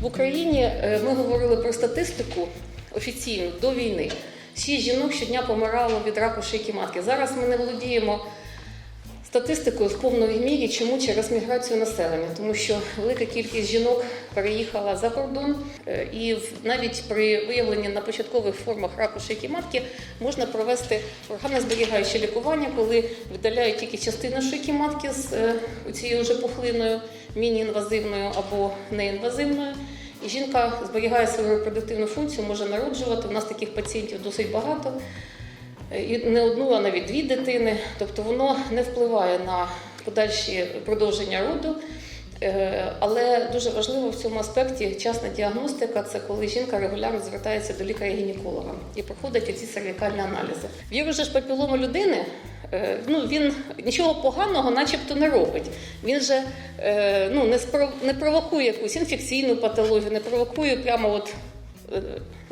В Україні е, ми говорили про статистику офіційну до війни. Шість жінок щодня помирало від раку шийки матки. Зараз ми не володіємо статистикою в повної мірі, чому через міграцію населення, тому що велика кількість жінок переїхала за кордон, е, і навіть при виявленні на початкових формах раку шийки матки можна провести органозберігаюче лікування, коли видаляють тільки частину шийки матки з е, цією вже пухлиною, міні-інвазивною або неінвазивною. І жінка зберігає свою репродуктивну функцію, може народжувати. У нас таких пацієнтів досить багато. І не одну, а навіть дві дитини. Тобто воно не впливає на подальші продовження роду. Е, Але дуже важливо в цьому аспекті вчасна діагностика це коли жінка регулярно звертається до лікаря-гінеколога і проходить ці cervicальні аналізи. Вірус ж папілому людини, е, ну він нічого поганого, начебто, не робить. Він же е, ну, не, спро- не провокує якусь інфекційну патологію, не провокує прямо от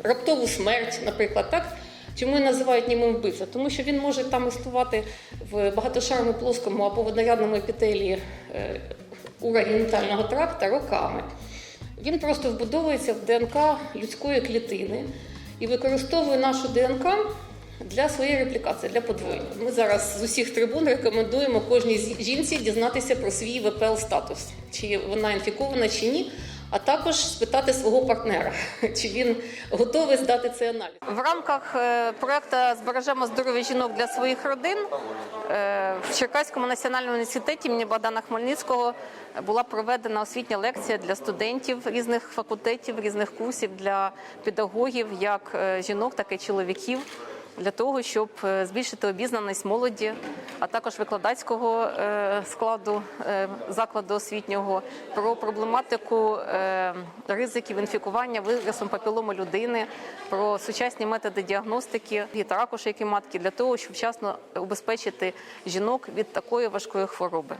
раптову смерть, наприклад, так. Чому називають німим вбивця? Тому що він може там існувати в багатошарому плоскому або в однорядному епітелії е, урогенітального тракта роками. Він просто вбудовується в ДНК людської клітини і використовує нашу ДНК для своєї реплікації, для подвоєння. Ми зараз з усіх трибун рекомендуємо кожній жінці дізнатися про свій ВПЛ статус, чи вона інфікована чи ні. А також спитати свого партнера, чи він готовий здати цей аналіз. В рамках е, проекту Збережемо здоров'я жінок для своїх родин е, в Черкаському національному університеті імені Богдана Хмельницького була проведена освітня лекція для студентів різних факультетів, різних курсів для педагогів, як е, жінок, так і чоловіків. Для того щоб е, збільшити обізнаність молоді, а також викладацького е, складу е, закладу освітнього про проблематику ризиків інфікування вірусом папілому людини, про сучасні методи діагностики від раку шийки матки для того, щоб вчасно убезпечити жінок від такої важкої хвороби.